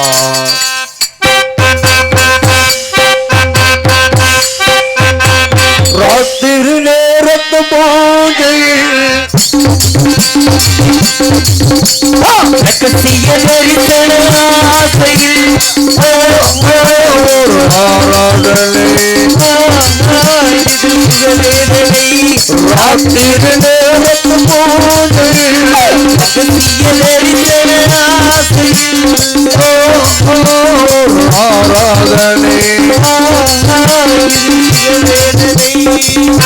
ராமா ராத்திரி நேரத்து பூஜையில் ரகசிய தரிசன ஆசையில் ஆராதனை ராத்திரி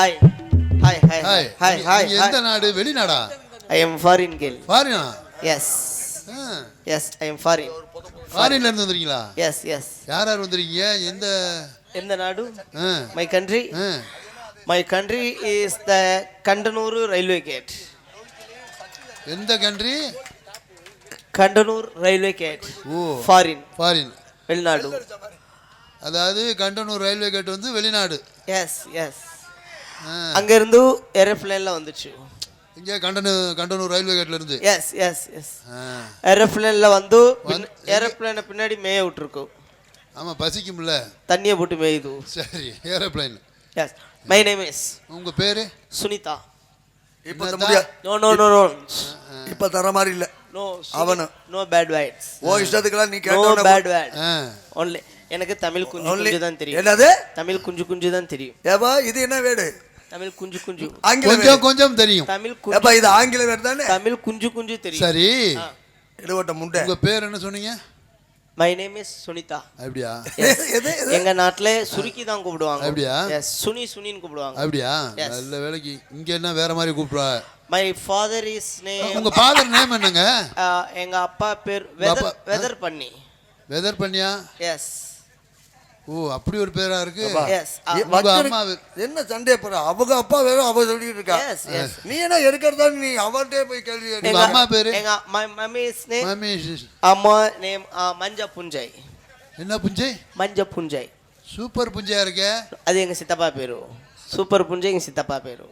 Hi hi hi hi hi hi எந்த நாடு? வெளிநாடா? I am foreign girl ஃபாரினா yes yes I am foreign ஃபாரின்ல இருந்து வந்திருக்கீங்களா? எஸ் எஸ் யார் யார் வந்திருக்கீங்க? எந்த எந்த நாடு? My country. My country is the Kandanur railway gate எந்த country Kandanur railway gate oh. Foreign foreign வெளிநாடு அதாவது கண்டனூர் ரயில்வே கேட் வந்து வெளிநாடு. Yes yes. அங்கேருந்து ஏரோப்ளேனில் வந்துச்சு. இங்கே கண்டனு கண்டனூர் ரயில்வே கேட்ல இருந்து? Yes yes yes. ஏரோப்ளேனில் வந்து ஏரோப்ளேனை பின்னாடி மேய விட்டுருக்கோம் ஆமா பசிக்கும்ல? தண்ணியை போட்டு மேயுது. சரி aeroplane yes my name is உங்க பேரு? சுனிதா. இப்ப நோ நோ நோ நோ இப்ப தர மாதிரி இல்ல. நோ அவனு. நோ பேட் வேர்ட்ஸ் ஓ இஷ்டத்துக்கெல்லாம் நீ நோ கேட்ட பேட் வேர்ட். ஒன்லி எனக்கு தமிழ் குஞ்சு தான் தெரியும். என்னது? தமிழ் குஞ்சு குஞ்சு தான் தெரியும். ஏப்பா இது என்ன வேடு? தமிழ் குஞ்சு குஞ்சு. ஆங்கில கொஞ்சம் கொஞ்சம் தெரியும். தமிழ் குஞ்சு. இது ஆங்கில வேடு தானே? தமிழ் குஞ்சு குஞ்சு தெரியும். சரி. இடுவட்ட முண்டை. உங்க பேர் என்ன சொன்னீங்க? மை நேம் இஸ் சுனிதா அப்படியா? எங்க நாட்டுல சுருக்கி தான் கூப்பிடுவாங்க. அப்படியா? எஸ் சுனி சுனின்னு கூப்பிடுவாங்க. அப்படியா. நல்ல வேலைக்கு. இங்க என்ன வேற மாதிரி கூப்பிடுவா மை ஃபாதர் இஸ் நேம் உங்க ஃபாதர் நேம் என்னங்க? எங்க அப்பா பேர் வெதர் அப்பா- வெதர் பண்ணி வெதர் பண்ணியா எஸ் ஓ அப்படி ஒரு பேரா இருக்கு? வே- என்ன சண்டே போற அவங்க அப்பா வேற அவ சொல்லிட்டு இருக்கா? எஸ் எஸ் நீ என்ன எடுக்கிறதா? நீ அவர்கிட்டே போய் கேள்வி உங்க கேட்க அம்மா பேரு? எங்க மை மம்மி இஸ் நேம் மாமி அம்மா நேம் மஞ்ச புஞ்சை. என்ன புஞ்சை? மஞ்ச புஞ்சை. சூப்பர் புஞ்சையா இருக்கே? அது எங்க சித்தப்பா பேரு. சூப்பர் புஞ்சை எங்க சித்தப்பா பேரு.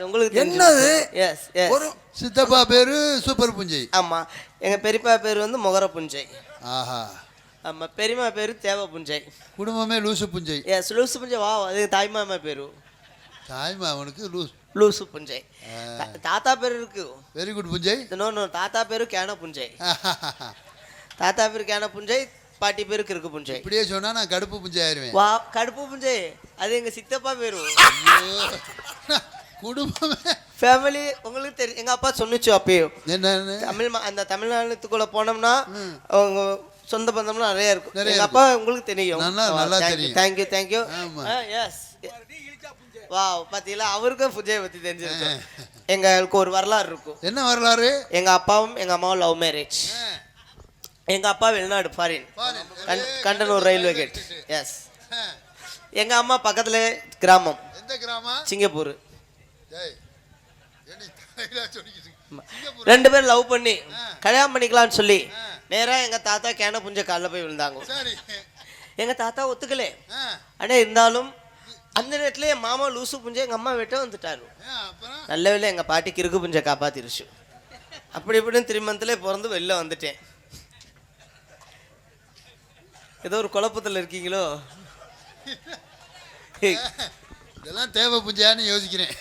உங்களுக்கு என்னது? எஸ் எஸ் ஒரு சித்தப்பா பேரு சூப்பர் புஞ்சை. ஆமா. எங்க பெரியப்பா பேர் வந்து முகர புஞ்சை. ஆஹா. ஆமா பெரியம்மா பேரு தேவ புஞ்சை. குடும்பமே லூசு புஞ்சை. எஸ் லூசு புஞ்சை வா அது தாய்மாமா பேரு. தாய்மா அவனுக்கு லூஸ் லூசு புஞ்சை. தாத்தா பேர் இருக்கு. வெரி குட் புஞ்சை. நோ நோ தாத்தா பேரு கேன புஞ்சை. தாத்தா பேரு கேன புஞ்சை பாட்டி பேரு கிறுக்கு புஞ்சை. இப்படியே சொன்னா நான் கடுப்பு புஞ்சை ஆயிருவேன். வா கடுப்பு புஞ்சை. அது எங்க சித்தப்பா பேரு. குடும்பமே. ஃபேமிலி உங்களுக்கு தெரியும் எங்க அப்பா சொன்னுச்சு அப்பயே என்னன்னு? தமிழ் அந்த தமிழ்நாட்டுக்குள்ள போனோம்னா அவங்க சொந்த பந்தம்லாம் நிறைய இருக்கும். நிறைய எங்க. அப்பா உங்களுக்கு தெரியும். நல்லா- நல்லா தெரியும். தேங்க்யூ தேங்க்யூ ஆமா. எஸ் வா பாத்தீங்களா? அவருக்கும் புஜய பத்தி தெரிஞ்சிருக்கும். எங்களுக்கு ஒரு வரலாறு இருக்கும். என்ன வரலாறு? எங்க அப்பாவும் எங்க அம்மாவும் லவ் மேரேஜ் எங்க அப்பா வெளிநாடு foreign Kandanur railway gate yes எங்க அம்மா பக்கத்துல கிராமம். எந்த கிராமம்? சிங்கப்பூர். டேய் என்ன தலையில சொல்லிக்கிட்டு சிங்கப்பூர் ரெண்டு பேரும் லவ் பண்ணி ஆ. கல்யாணம் பண்ணிக்கலாம்னு சொல்லி ஆ. நேரா எங்க தாத்தா கேன புஞ்ச காலில் போய் விழுந்தாங்க. சரி. எங்க தாத்தா ஒத்துக்கல. ஆ. ஆனா இருந்தாலும் அந்த நேரத்துல என் மாமா லூசு புஞ்ச எங்க அம்மா வெட்ட வந்துட்டாரு. நல்ல வேளை எங்க பாட்டி கிறுக்கு புஞ்ச காப்பாத்திருச்சு. அப்படி இப்படின்னு திருமணத்திலே பிறந்து வெளில வந்துட்டேன். ஏதோ ஒரு குழப்பத்துல இருக்கீங்களோ? இதெல்லாம் தேவை புஞ்சான்னு யோசிக்கிறேன்.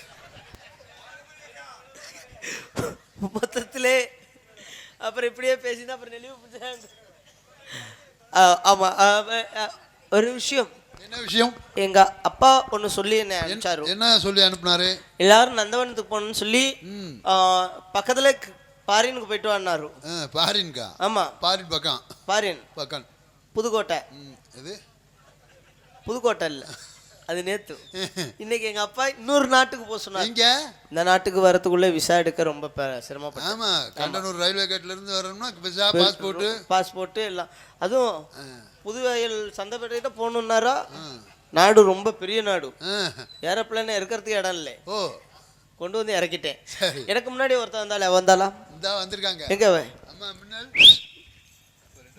மொத்தத்திலே அப்புறம் இப்படியே பேசினா அப்புறம் நெளிவு ஆமா ஒரு விஷயம். என்ன விஷயம்? எங்க அப்பா ஒன்னு சொல்லி என்ன அனுப்பிச்சாரு. என்ன சொல்லி அனுப்புனாரு? எல்லாரும் நந்தவனத்துக்கு போகணும்னு சொல்லி பக்கத்துல பாரினுக்கு போயிட்டு வந்தாரு. ஆ, பாரின்கா? ஆமா. பாரின் பக்கம்? பாரின். பக்கம். புதுக்கோட்டை. ம் இது புதுக்கோட்டை இல்ல. அது நேத்து. இன்னைக்கு எங்க அப்பா இன்னொரு நாட்டுக்கு போக சொன்னார். எங்க? இந்த நாட்டுக்கு வரதுக்குள்ள விசா எடுக்க ரொம்ப சிரமப்பட்டேன். ஆமா கண்டனூர் ரயில்வே கேட்ல இருந்து வரணும்னா விசா பாஸ்போர்ட் பாஸ்போர்ட் எல்லாம். அதுவும் புதுவயல் சந்தைப்பேட்டையிட்ட போகணுன்னாரா? நாடு ரொம்ப பெரிய நாடு. ஏரோப்ளேன் இருக்கிறதுக்கு இடம் இல்லை. ஓ. கொண்டு வந்து இறக்கிட்டேன். எனக்கு முன்னாடி ஒருத்தன் வந்தாலே வந்தாளா? இந்தா வந்திருக்காங்க. எங்க அம்மா முன்னால்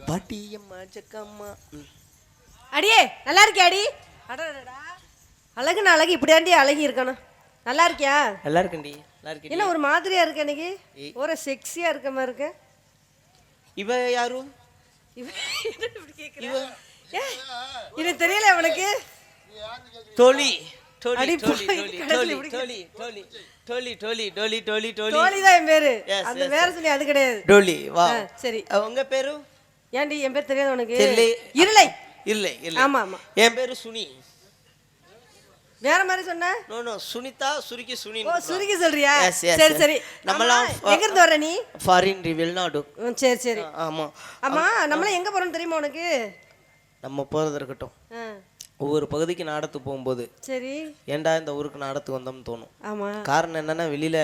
பாட்டியம்மா ஜக்கம்மா. அடியே நல்லா இருக்கியா அடி அடடடா அழகுன்னு அழகு இப்படியாண்டி அழகி இருக்கணும். நல்லா இருக்கியா? நல்லா இருக்கண்டி நல்லா இருக்கேன் என்ன ஒரு மாதிரியா இருக்க இன்னைக்கு? ஒரு செக்ஸியா இருக்க மாதிரி இருக்க. இவ யாரும் இவ- இது தெரியல உனக்கு டோலி டோலி டோலி டோலி டோலி டோலி டோலி டோலி டோலி டோலி தோழி தான் என் பேரு. அந்த வேற சொல்லி அது கிடையாது. டோலி வா. சரி. உங்க பேரு? ஏன்டி என் பேர் தெரியாது உனக்கு? இல்லை இல்லை. ஆமா ஆமா. என் பேரு சுனி. வேற மாதிரி சொன்ன? நோ நோ சுனிதா சுருக்கி சுனி ஓ சுருக்கி சொல்றியா? சரி. சரி. நம்மலாம் எங்க இருந்து வர நீ? ஃபாரின் வெளிநாடு ம், சரி சரி. ஆமா. ஆமா நம்மளாம் எங்க போறோம்னு தெரியுமா உனக்கு? நம்ம போறது இருக்கட்டும். ஒவ்வொரு பகுதிக்கு நாடத்துக்கு போகும்போது சரி. ஏன்டா இந்த ஊருக்கு நாடத்துக்கு வந்தோம்னு தோணும். ஆமா. காரணம் என்னன்னா வெளியில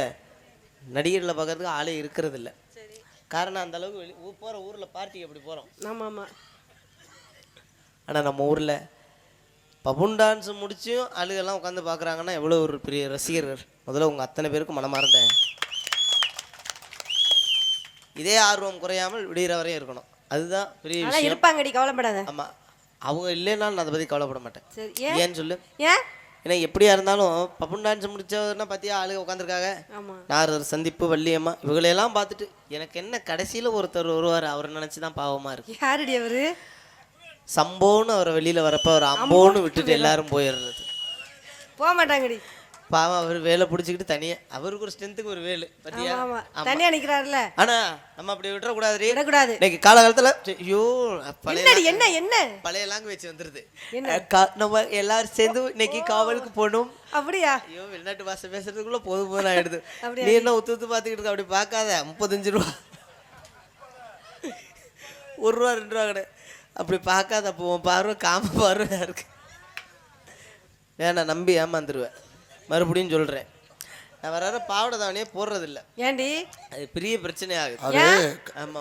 நடிகர்களை பார்க்கறதுக்கு ஆளே இருக்கிறது இல்ல காரணம் அந்த அளவுக்கு போற ஊர்ல பார்ட்டிக்கு அப்படி போறோம்? ஆமா ஆமா. ஆனா நம்ம ஊர்ல பபுன் டான்ஸ் முடிச்சும் ஆளுகெல்லாம் உட்காந்து பார்க்கறாங்கன்னா எவ்வளோ ஒரு பெரிய ரசிகர்கள். முதல்ல உங்க அத்தனை பேருக்கும் மனமார்ந்த இதே ஆர்வம் குறையாமல் விடுகிற வரையும் இருக்கணும். அதுதான் பெரிய விஷயம். இருப்பாங்கடி கவலைப்படாத. ஆமா. அவங்க இல்லைனாலும் நான் அதை பத்தி கவலைப்பட மாட்டேன். ஏன்னு சொல்லு? ஏன்? ஏன்னா எப்படியா இருந்தாலும் பப்புன் டான்ஸ் முடிச்சவன்னா பார்த்தியா ஆளுங்க உட்காந்துருக்காங்க நாரதர் சந்திப்பு வள்ளியம்மா இவங்களையெல்லாம் பார்த்துட்டு எனக்கு என்ன கடைசியில் ஒருத்தர் வருவார் அவரை நினச்சி தான் பாவமாக இருக்கு. யாருடி அவரு? சம்போன்னு அவரை வெளியில் வரப்ப அவர் அம்போன்னு விட்டுட்டு எல்லாரும் போயிடுறது. போக மாட்டாங்கடி. பாவம் அவர் வேலை பிடிச்சிக்கிட்டு தனியாக அவருக்கு ஒரு ஸ்ட்ரென்த்துக்கு ஒரு வேலு பத்தியா? ஆமா ஆமா. தனியா நிக்கிறாருல ஆனா நம்ம அப்படி விட்டுறக்கூடாது விடக்கூடாது. இன்னைக்கு காலகாலத்துல ஐயோ பழைய என்ன என்ன? பழைய லாங்குவேஜ் கா- நம்ம எல்லாரும் சேர்ந்து இன்னைக்கு காவலுக்கு போகணும். அப்படியா? ஐயோ வெளிநாட்டு பாஷை பேசுறதுக்குள்ள போதும் போதும் ஆயிடுது? நீ என்ன உத்து உத்து பார்த்துக்கிட்டு இருக்க அப்படி பார்க்காத முப்பத்தஞ்சு ரூபா. ஒரு ரூபா ரெண்டு ரூபா கடை. அப்படி பார்க்காத அப்போ உன் பார்வை காம பார்வையா இருக்கு. வேணாம் நம்பி ஏமாந்துருவேன் மறுபடியும் சொல்றேன். நான் வர வர பாவடை தாவணியே போடுறதில்ல. ஏண்டி? அது பெரிய பிரச்சனை ஆகுது அது ஆமா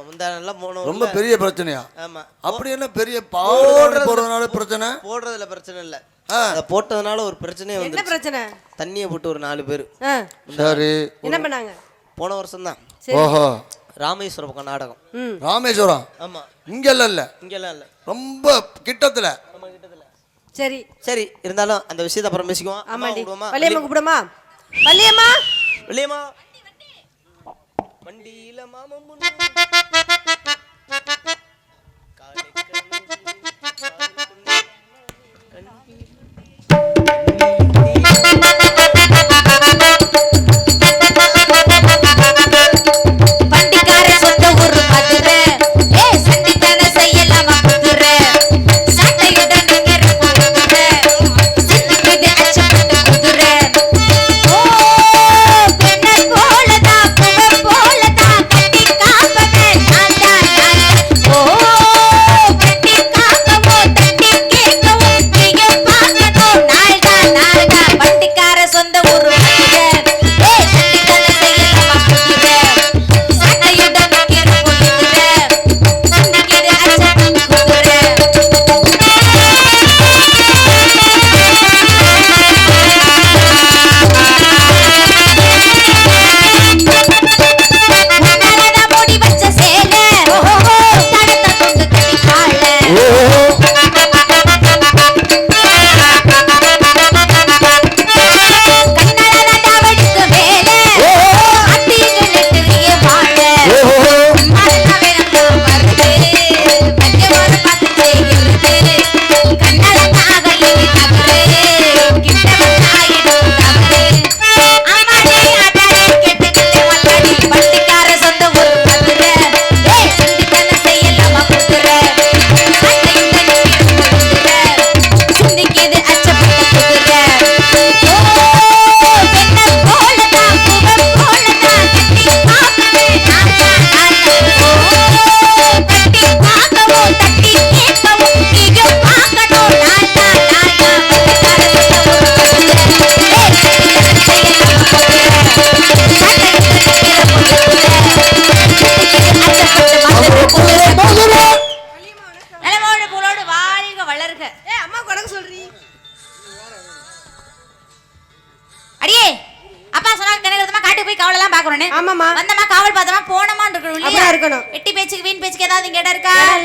போனோம் ரொம்ப பெரிய பிரச்சனையா? ஆமா. அப்படி என்ன பெரிய பாவம் போறதுனால பிரச்சனை? போடுறதுல பிரச்சனை இல்ல. ஆ. அதை போட்டதுனால ஒரு பிரச்சனையே என்ன வந்து பிரச்சனை? தண்ணியை போட்டு ஒரு நாலு பேர். சரி. என்ன பண்ணாங்க? போன வருஷம் தான் ஓஹோ. ராமேஸ்வரம் பக்கம் நாடகம். ராமேஸ்வரம்? ஆமா. இங்க இல்ல? இல்ல இங்கெல்லாம் இல்ல. ரொம்ப கிட்டத்துல. நம்ம கிட்டத்துல. சரி. சரி இருந்தாலும் அந்த விஷயத்தை அப்புறம் பேசிக்குவோம். ஆமாடி. வள்ளியம்மா கூப்பிடுமா? வள்ளியம்மா! வெளியம்மா வண்டியில மாமம்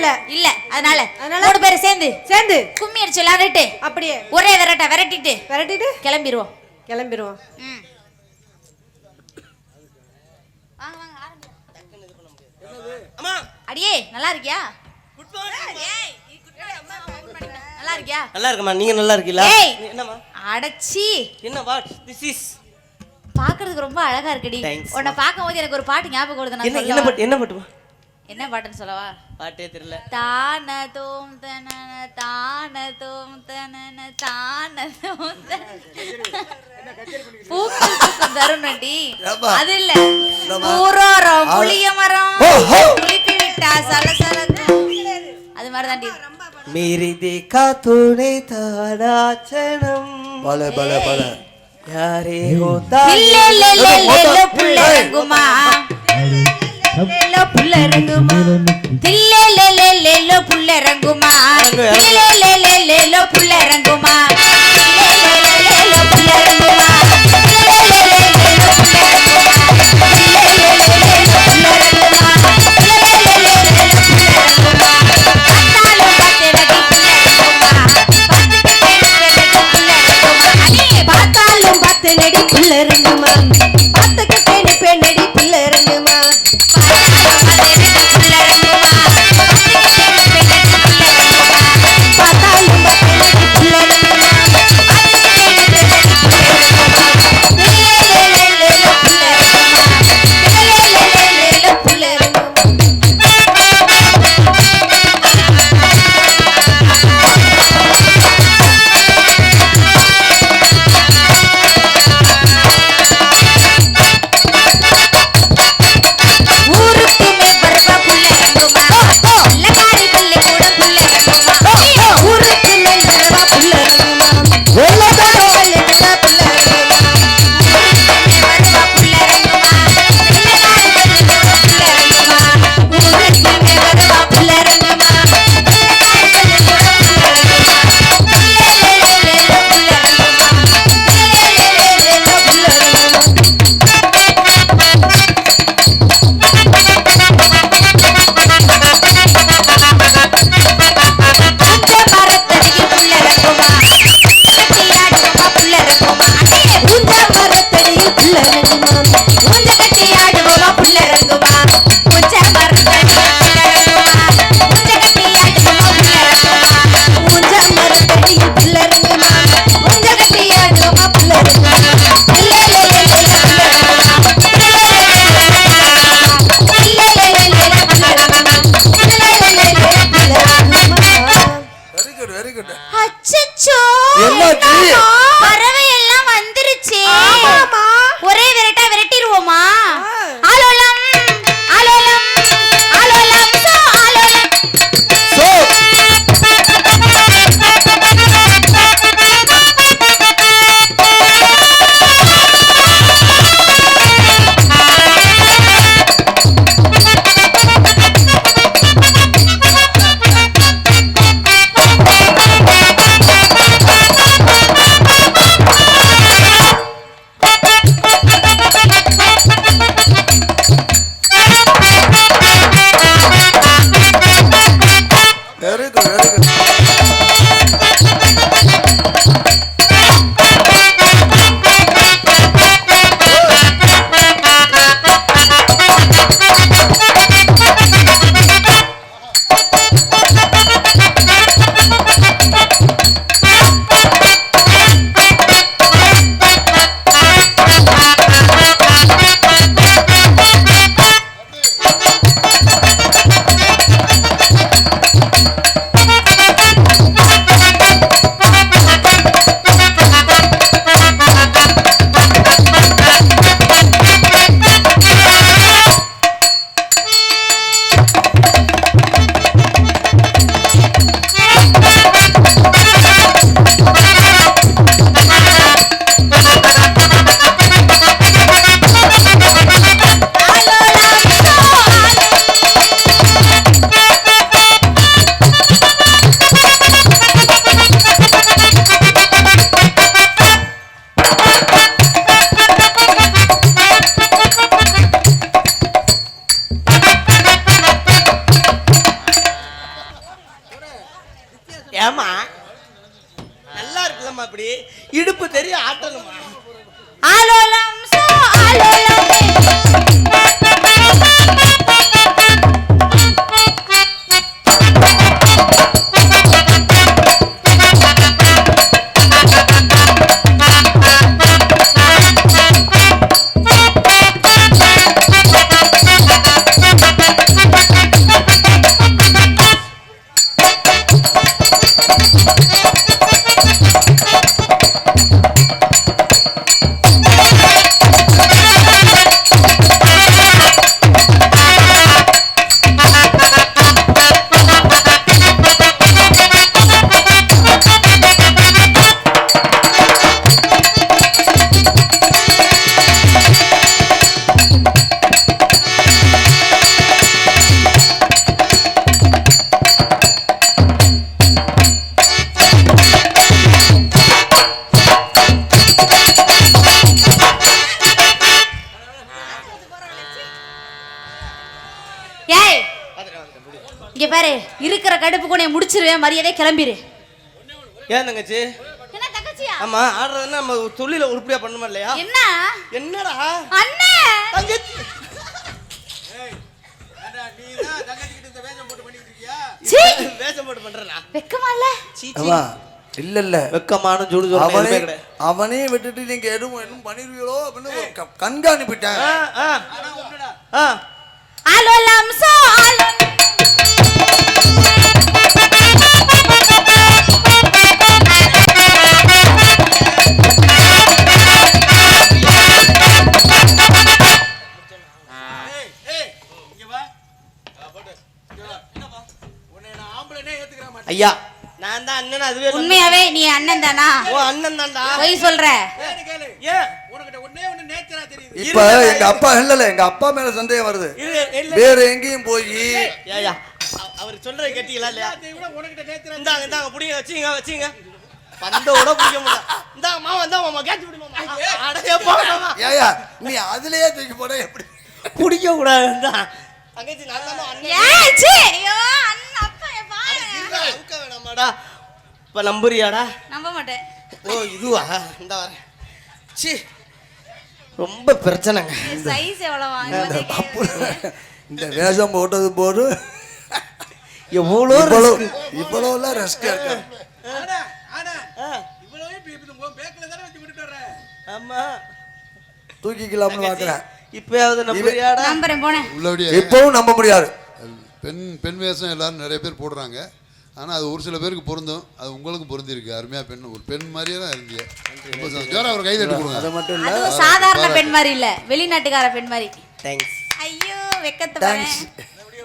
இல்ல இல்ல. அதனால மூணு பேர் சேர்ந்து சேர்ந்து. கும்மி அடிச்சு விளையாடிட்டு அப்படியே. ஒரே விரட்ட விரட்டிட்டு விரட்டிட்டு கிளம்பிடுவோம் கிளம்பிடுவோம் அடியே நல்லா இருக்கியா? நல்லா இருக்கியா? நல்லா இருக்கமா நீங்க நல்லா இருக்கீங்களா? என்னமா அடச்சி. என்னவா திஸ் இஸ் பாக்குறதுக்கு ரொம்ப அழகா இருக்குடி. உன்னை பார்க்கும்போது எனக்கு ஒரு பாட்டு ஞாபகம் வருது என்ன பாட்டு என்ன பாட்டு என்ன பாட்டுன்னு சொல்லவா? பாட்டே தெரியல. தான தோம் தனன தான தோம் தனன தான தோம் பூக்கள் பூக்கும் தருணடி அது இல்ல. ஊரோரம் புளிய மரம். புளித்து விட்டா சலசலக்கும் அது மாதிரிதான் தாண்டி மீறி தேக்கா துணை தாடாச்சனம் பல பல. பல யாரே ஹோதா இல்ல இல்ல இல்ல புள்ள குமார் புல்லறங்குமா தில்லேலேலேலோ புல்லறங்குமா தில்லேலே முடிச்சிருவேன் மரியாதை கிளம்பிரு. ஏன் தங்கச்சி? என்ன தங்கச்சியா? ஆமா ஆடுறதுன்னா நம்ம தொழில உருப்படியா பண்ணுமா இல்லையா? என்ன? என்னடா? அண்ணே! தங்கச்சி! இல்ல இல்ல இல்ல வெக்கமான சுடு அவனே அவனே விட்டுட்டு நீங்க எதுவும் எதுவும் பண்ணிருவீங்களோ அப்படின்னு கண்காணிப்பிட்டேன் ஆ, ஆ. ஆ. ஐயா. நான் தான் அண்ணன் அதுவே உண்மையாவே நீ அண்ணன் தானா? ஓ அண்ணன் தான்டா. பொய் சொல்ற. ஏன் இப்ப எங்க அப்பா இல்ல எங்க அப்பா மேல சந்தேகம் வருது. வேற எங்கேயும் போய். அவர் சொல்றத கேட்டீங்களா இல்லையா? இந்தாங்க இந்தாங்க புடிங்க வச்சுங்க வச்சுங்க. பந்தோட புடிக்க முடியல. இந்தாங்க மாமா இந்தாங்க மாமா போ மாமா. ஏயா நீ அதுலயே தூக்கி போட எப்படி? குடிக்க கூடாது இந்தா. தங்கச்சி நான் தான் அண்ணன். அவுக்க வேணாமாடா. இப்ப நம்புறியாடா? நம்ப மாட்டேன். ஓ இதுவா? இந்த வரேன். சி ரொம்ப பிரச்சனைங்க. சைஸ் எவ்வளவு வாங்க இந்த வேஷம் போட்டது போது எவ்வளோ இவ்வளவு இவ்வளவு எல்லாம் ரெஸ்ட் இருக்கு. ஆமா. தூக்கிக்கலாம்னு பாக்குறேன் இப்பயாவது நம்புறியாடா? நம்புறேன் போனேன். இப்பவும் நம்ப முடியாது. பெண் பெண் வேஷம் எல்லாரும் நிறைய பேர் போடுறாங்க. ஆனால் அது ஒரு சில பேருக்கு பொருந்தும். அது உங்களுக்கு பொருந்திருக்கு அருமையாக பெண் ஒரு பெண் மாதிரியே தான் இருந்தீங்க ரொம்ப சந்தோஷம். ஜோரா ஒரு கை தட்டி அது கொடுங்க மட்டும் இல்ல அதுவும் சாதாரண பெண் மாதிரி இல்ல. வெளிநாட்டுக்கார பெண் மாதிரி. தேங்க்ஸ் ஐயோ வெக்கத்து பாரு.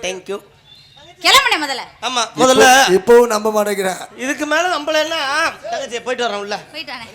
தேங்க்யூ கிளம்புனே முதல்ல. ஆமா முதல்ல இப்பவும் நம்ப மாட்டேங்கிறேன் இதுக்கு மேல நம்மள என்ன? தங்கச்சி போயிட்டு வரோம் உள்ள போயிட்டு வானே.